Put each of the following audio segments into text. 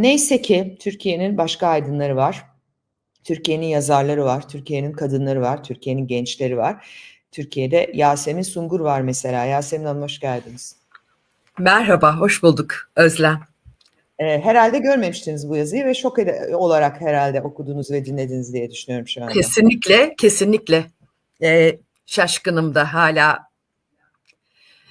Neyse ki Türkiye'nin başka aydınları var. Türkiye'nin yazarları var, Türkiye'nin kadınları var, Türkiye'nin gençleri var. Türkiye'de Yasemin Sungur var mesela. Yasemin Hanım hoş geldiniz. Merhaba, hoş bulduk Özlem. Ee, herhalde görmemiştiniz bu yazıyı ve şok olarak herhalde okudunuz ve dinlediniz diye düşünüyorum şu anda. Kesinlikle, kesinlikle. Ee, şaşkınım da hala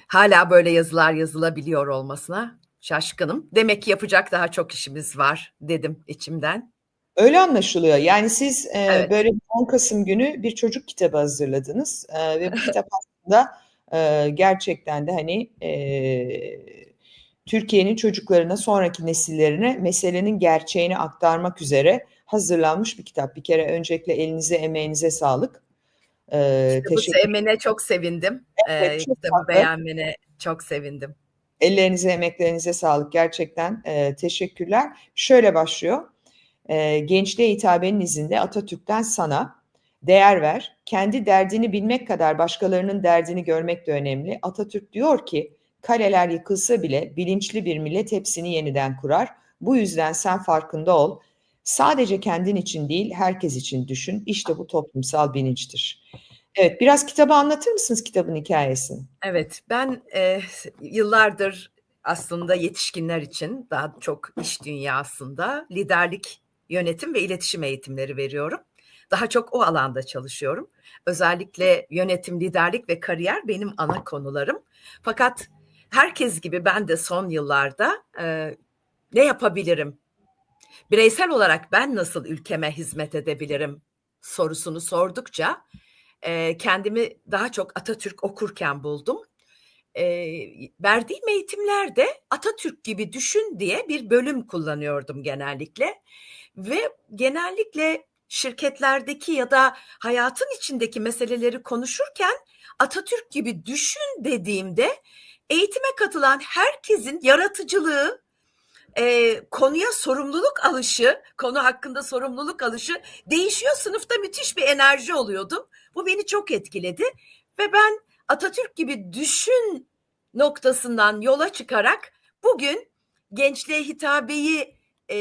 hala böyle yazılar yazılabiliyor olmasına şaşkınım. Demek ki yapacak daha çok işimiz var dedim içimden. Öyle anlaşılıyor. Yani siz e, evet. böyle 10 Kasım günü bir çocuk kitabı hazırladınız e, ve bu kitap aslında e, gerçekten de hani e, Türkiye'nin çocuklarına sonraki nesillerine meselenin gerçeğini aktarmak üzere hazırlanmış bir kitap. Bir kere öncelikle elinize emeğinize sağlık. Ee, kitabı sevmene çok sevindim. Evet, ee, çok kitabı beğenmene çok sevindim. Ellerinize, emeklerinize sağlık. Gerçekten e, teşekkürler. Şöyle başlıyor. E, gençliğe hitabenin izinde Atatürk'ten sana değer ver. Kendi derdini bilmek kadar başkalarının derdini görmek de önemli. Atatürk diyor ki kaleler yıkılsa bile bilinçli bir millet hepsini yeniden kurar. Bu yüzden sen farkında ol. Sadece kendin için değil herkes için düşün. İşte bu toplumsal bilinçtir. Evet, biraz kitabı anlatır mısınız kitabın hikayesini? Evet, ben e, yıllardır aslında yetişkinler için daha çok iş dünyasında liderlik, yönetim ve iletişim eğitimleri veriyorum. Daha çok o alanda çalışıyorum. Özellikle yönetim, liderlik ve kariyer benim ana konularım. Fakat herkes gibi ben de son yıllarda e, ne yapabilirim? Bireysel olarak ben nasıl ülkeme hizmet edebilirim sorusunu sordukça e, kendimi daha çok Atatürk okurken buldum. E, verdiğim eğitimlerde Atatürk gibi düşün diye bir bölüm kullanıyordum genellikle ve genellikle şirketlerdeki ya da hayatın içindeki meseleleri konuşurken Atatürk gibi düşün dediğimde eğitime katılan herkesin yaratıcılığı, e, konuya sorumluluk alışı, konu hakkında sorumluluk alışı değişiyor. Sınıfta müthiş bir enerji oluyordu. Bu beni çok etkiledi ve ben Atatürk gibi düşün noktasından yola çıkarak bugün gençliğe hitabeyi e,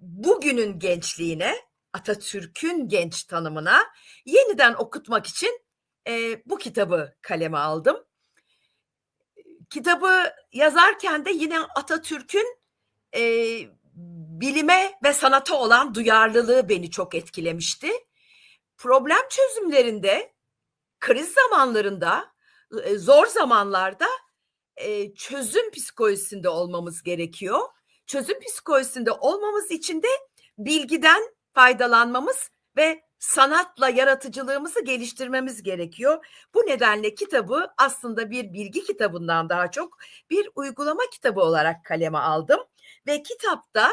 bugünün gençliğine, Atatürk'ün genç tanımına yeniden okutmak için e, bu kitabı kaleme aldım. Kitabı yazarken de yine Atatürk'ün e, bilime ve sanata olan duyarlılığı beni çok etkilemişti problem çözümlerinde, kriz zamanlarında, e, zor zamanlarda e, çözüm psikolojisinde olmamız gerekiyor. Çözüm psikolojisinde olmamız için de bilgiden faydalanmamız ve sanatla yaratıcılığımızı geliştirmemiz gerekiyor. Bu nedenle kitabı aslında bir bilgi kitabından daha çok bir uygulama kitabı olarak kaleme aldım ve kitapta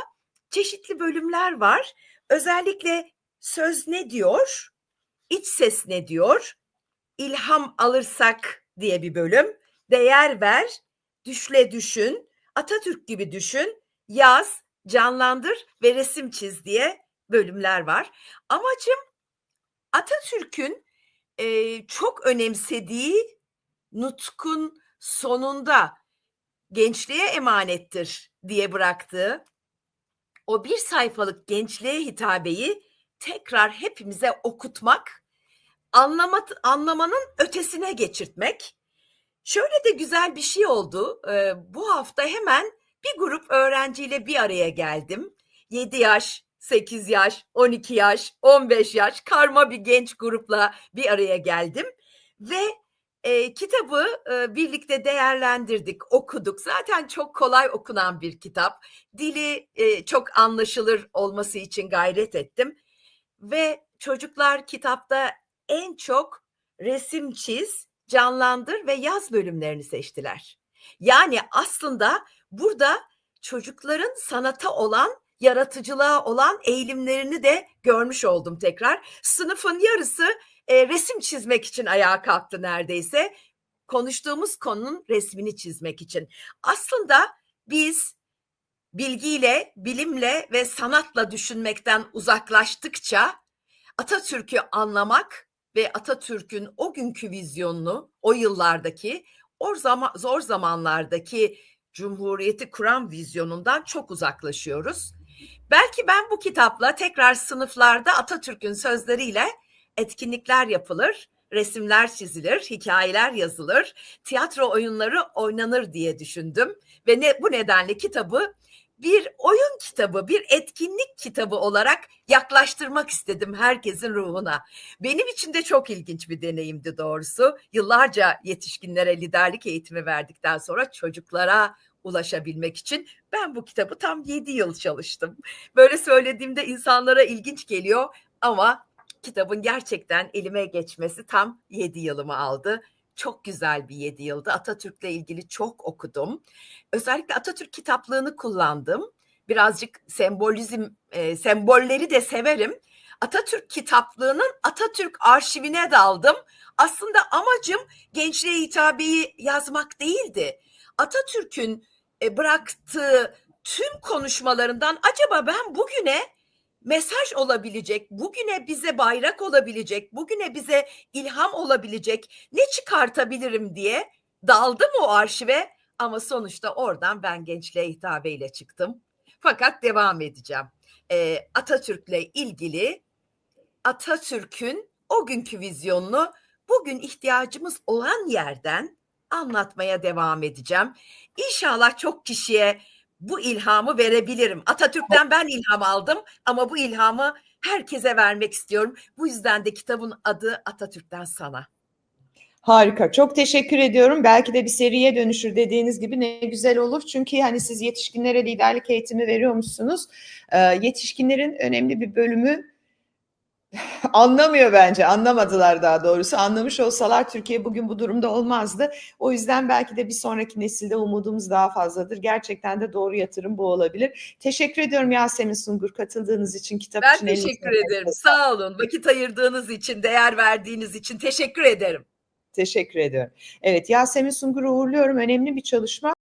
çeşitli bölümler var. Özellikle söz ne diyor? İç ses ne diyor? İlham alırsak diye bir bölüm. Değer ver, düşle düşün, Atatürk gibi düşün, yaz, canlandır ve resim çiz diye bölümler var. Amacım Atatürk'ün e, çok önemsediği nutkun sonunda gençliğe emanettir diye bıraktığı o bir sayfalık gençliğe hitabeyi tekrar hepimize okutmak anlama, anlamanın ötesine geçirtmek. Şöyle de güzel bir şey oldu. Ee, bu hafta hemen bir grup öğrenciyle bir araya geldim. 7 yaş, 8 yaş, 12 yaş, 15 yaş karma bir genç grupla bir araya geldim. Ve e, kitabı e, birlikte değerlendirdik, okuduk. Zaten çok kolay okunan bir kitap. Dili e, çok anlaşılır olması için gayret ettim. Ve çocuklar kitapta en çok resim çiz, canlandır ve yaz bölümlerini seçtiler. Yani aslında burada çocukların sanata olan, yaratıcılığa olan eğilimlerini de görmüş oldum tekrar. Sınıfın yarısı e, resim çizmek için ayağa kalktı neredeyse. Konuştuğumuz konunun resmini çizmek için. Aslında biz bilgiyle, bilimle ve sanatla düşünmekten uzaklaştıkça Atatürk'ü anlamak ve Atatürk'ün o günkü vizyonunu, o yıllardaki, o zaman, zor zamanlardaki Cumhuriyeti kuran vizyonundan çok uzaklaşıyoruz. Belki ben bu kitapla tekrar sınıflarda Atatürk'ün sözleriyle etkinlikler yapılır, resimler çizilir, hikayeler yazılır, tiyatro oyunları oynanır diye düşündüm ve ne bu nedenle kitabı bir oyun kitabı, bir etkinlik kitabı olarak yaklaştırmak istedim herkesin ruhuna. Benim için de çok ilginç bir deneyimdi doğrusu. Yıllarca yetişkinlere liderlik eğitimi verdikten sonra çocuklara ulaşabilmek için ben bu kitabı tam 7 yıl çalıştım. Böyle söylediğimde insanlara ilginç geliyor ama kitabın gerçekten elime geçmesi tam 7 yılımı aldı. Çok güzel bir 7 yıldı. Atatürk'le ilgili çok okudum. Özellikle Atatürk kitaplığını kullandım. Birazcık sembolizm, e, sembolleri de severim. Atatürk kitaplığının Atatürk arşivine daldım. Aslında amacım gençliğe hitabeyi yazmak değildi. Atatürk'ün e, bıraktığı tüm konuşmalarından acaba ben bugüne mesaj olabilecek, bugüne bize bayrak olabilecek, bugüne bize ilham olabilecek ne çıkartabilirim diye daldım o arşive ama sonuçta oradan ben gençliğe hitabeyle çıktım. Fakat devam edeceğim. Ee, Atatürk'le ilgili Atatürk'ün o günkü vizyonunu bugün ihtiyacımız olan yerden anlatmaya devam edeceğim. İnşallah çok kişiye bu ilhamı verebilirim. Atatürk'ten ben ilham aldım ama bu ilhamı herkese vermek istiyorum. Bu yüzden de kitabın adı Atatürk'ten sana. Harika. Çok teşekkür ediyorum. Belki de bir seriye dönüşür dediğiniz gibi ne güzel olur. Çünkü hani siz yetişkinlere liderlik eğitimi veriyormuşsunuz. Ee, yetişkinlerin önemli bir bölümü anlamıyor bence. Anlamadılar daha doğrusu. Anlamış olsalar Türkiye bugün bu durumda olmazdı. O yüzden belki de bir sonraki nesilde umudumuz daha fazladır. Gerçekten de doğru yatırım bu olabilir. Teşekkür ediyorum Yasemin Sungur katıldığınız için kitap Ben için. teşekkür ederim. Sağ olun. Vakit ayırdığınız için, değer verdiğiniz için teşekkür ederim. Teşekkür ediyorum. Evet Yasemin Sungur'u uğurluyorum. Önemli bir çalışma.